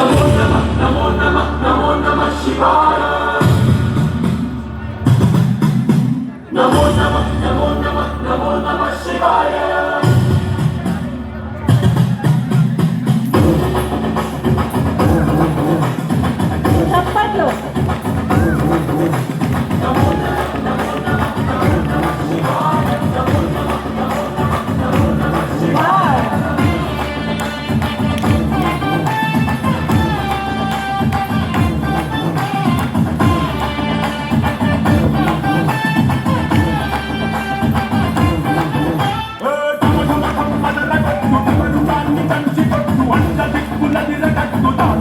Namo Namah Namo Namah Namo Namah Shivaya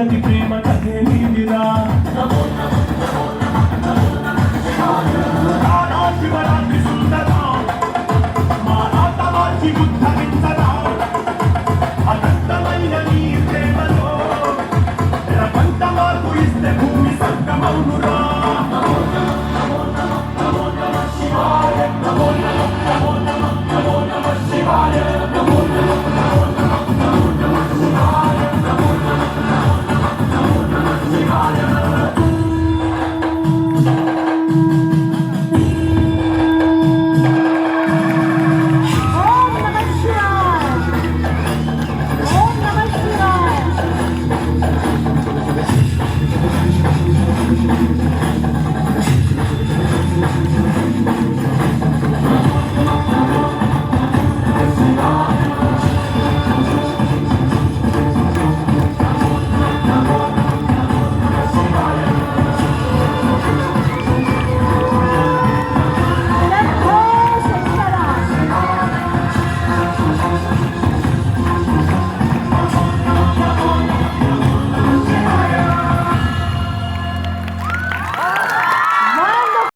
మొదటి ప్రేమ కథే నీదిరా శివరాత్రి సుందరా ఇస్తే భూమి సంగమౌను